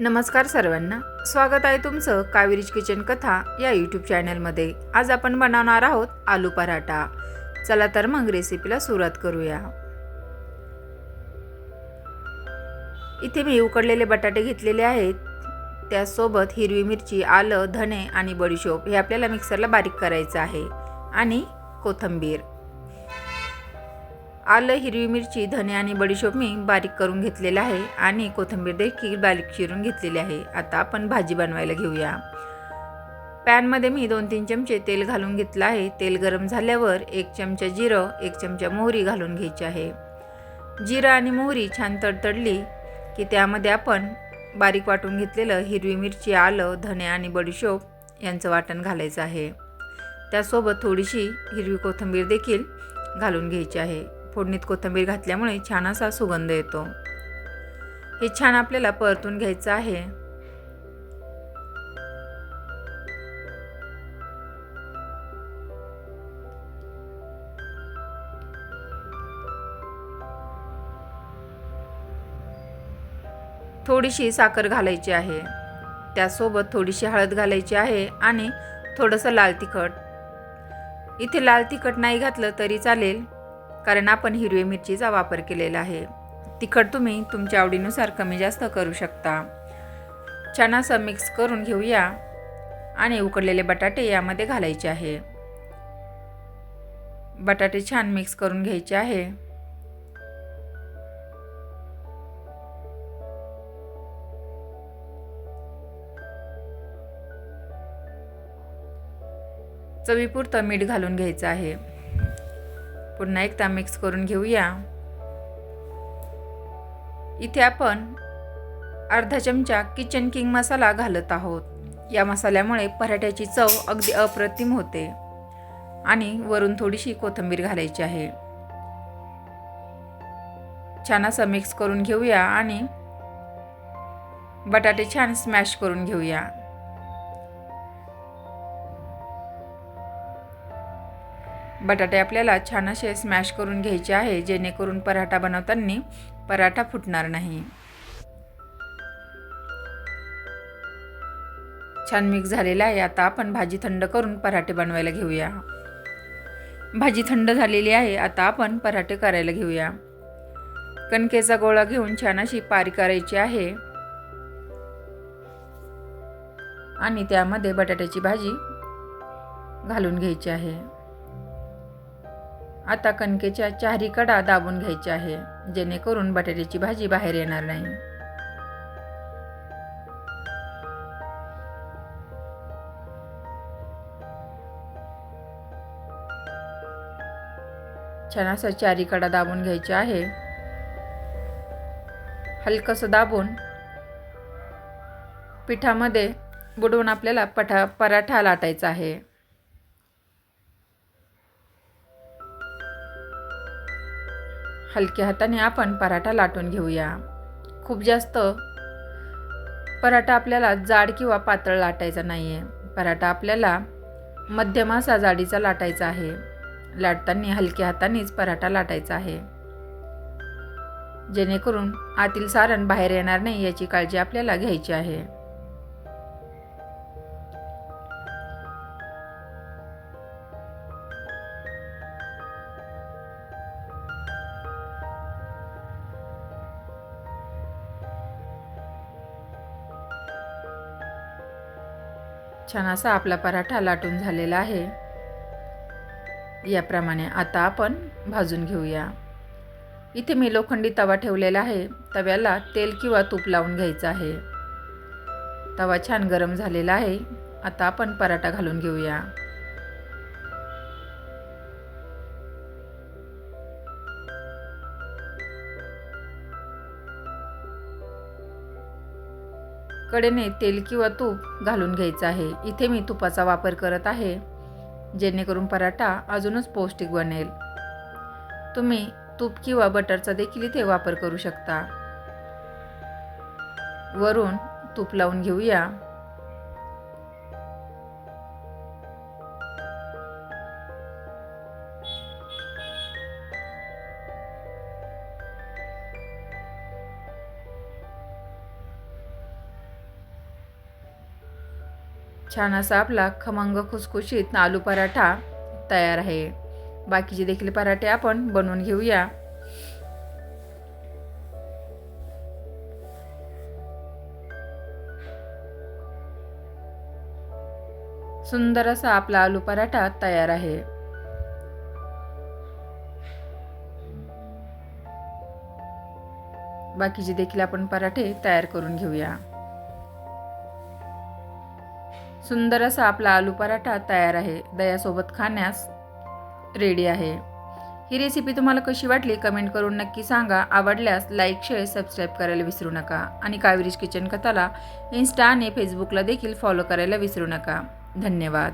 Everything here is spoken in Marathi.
नमस्कार सर्वांना. स्वागत आहे तुमचं कावेरीज किचन कथा या यूट्यूब चॅनलमध्ये आज आपण बनवणार आहोत आलू पराठा. चला तर मग रेसिपीला सुरुवात करूया. इथे मी उकडलेले बटाटे घेतलेले आहेत. त्यासोबत हिरवी मिरची आलं धणे आणि बडीशोप हे आपल्याला मिक्सरला बारीक करायचं आहे. आणि कोथिंबीर. आलं हिरवी मिरची धने आणि बडीशोप मी बारीक करून घेतलेलं आहे आणि कोथिंबीर देखील बारीक चिरून घेतलेली आहे. आता आपण भाजी बनवायला घेऊया. पॅनमध्ये मी दोन तीन चमचे तेल घालून घेतलं आहे. तेल गरम झाल्यावर एक चमचा जिरं एक चमचा मोहरी घालून घ्यायची आहे. जिरं आणि मोहरी छान तडतडली की त्यामध्ये आपण बारीक वाटून घेतलेलं हिरवी मिरची आलं धने आणि बडीशोप यांचं वाटण घालायचं आहे. त्यासोबत थोडीशी हिरवी कोथिंबीर देखील घालून घ्यायची आहे. फोडणीत कोथिंबीर घातल्यामुळे छान असा सुगंध येतो. हे छान आपल्याला परतून घ्यायचं आहे. थोडीशी साखर घालायची आहे. त्यासोबत थोडीशी हळद घालायची आहे आणि थोडंसं लाल तिखट. इथे लाल तिखट नाही घातलं तरी चालेल. कारण आपण हिरवी मिरचीचा वापर केलेला आहे. तिखट तुम्ही तुमच्या आवडीनुसार कमी जास्त करू शकता. छान असं मिक्स करून घेऊया आणि उकडलेले बटाटे यामध्ये घालायचे आहे. बटाटे छान मिक्स करून घ्यायचे आहे. चवीपुरतं मीठ घालून घ्यायचं आहे. पुन्हा एकदा मिक्स करून घेऊया. इथे आपण अर्धा चमचा किचन किंग मसाला घालत आहोत. या मसाल्यामुळे पराठ्याची चव अगदी अप्रतिम होते आणि वरून थोडीशी कोथिंबीर घालायची आहे. छान असं मिक्स करून घेऊया आणि बटाटे छान स्मॅश करून घेऊया. बटाटे आपल्याला छान असे स्मॅश करून घ्यायचे आहे जेणेकरून पराठा बनवताना पराठा फुटणार नाही. छान मिक्स झालेला आहे. आता आपण भाजी थंड करून पराठे बनवायला घेऊया. भाजी थंड झालेली आहे. आता आपण पराठे करायला घेऊया. कणकेचा गोळा घेऊन छान अशी पारी करायची आहे. आणि त्यामध्ये बटाट्याची भाजी घालून घ्यायची आहे. आता कणकेच्या चारी कडा दाबून घ्यायच्या आहे जेणेकरून बटाट्याची भाजी बाहेर येणार नाही. छान असं चारी कडा दाबून घ्यायचे आहे. हलकंसं दाबून पिठामध्ये बुडवून आपल्याला पठा पराठा लाटायचा आहे. हलक्या हाताने आपण पराठा लाटून घेऊया. खूप जास्त पराठा आपल्याला जाड किंवा पातळ लाटायचा नाही आहे पराठा आपल्याला मध्यम असा जाडीचा लाटायचा आहे. लाटताना हलक्या हातानेच पराठा लाटायचा आहे. जेणेकरून आतील सारण बाहेर येणार नाही याची काळजी आपल्याला घ्यायची आहे. छान असा आपला पराठा लाटून झालेला आहे. याप्रमाणे आता आपण भाजून घेऊया. इथे मी लोखंडी तवा ठेवलेला आहे. तव्याला तेल किंवा तूप लावून घ्यायचं आहे. तवा छान गरम झालेला आहे. आता आपण पराठा घालून घेऊया. कडेने तेल किंवा तूप घालून घ्यायचं आहे. इथे मी तुपाचा वापर करत आहे जेणेकरून पराठा अजूनच पौष्टिक बनेल. तुम्ही तूप किंवा बटरचा देखील इथे वापर करू शकता. वरून तूप लावून घेऊया. छान असा आपला खमंग खुसखुशीत आलू पराठा तयार आहे. बाकीचे देखील पराठे आपण बनवून घेऊया. सुंदर असा आपला आलू पराठा तयार आहे. बाकीचे देखील आपण पराठे तयार करून घेऊया. सुंदर असा आपला आलू पराठा तयार आहे. दह्यासोबत खाण्यास रेडी आहे. ही रेसिपी तुम्हाला कशी वाटली कमेंट करून नक्की सांगा. आवडल्यास लाईक शेअर सबस्क्राईब करायला विसरू नका. आणि कावेरीज किचन कथाला इन्स्टा आणि फेसबुकला देखील फॉलो करायला विसरू नका. धन्यवाद.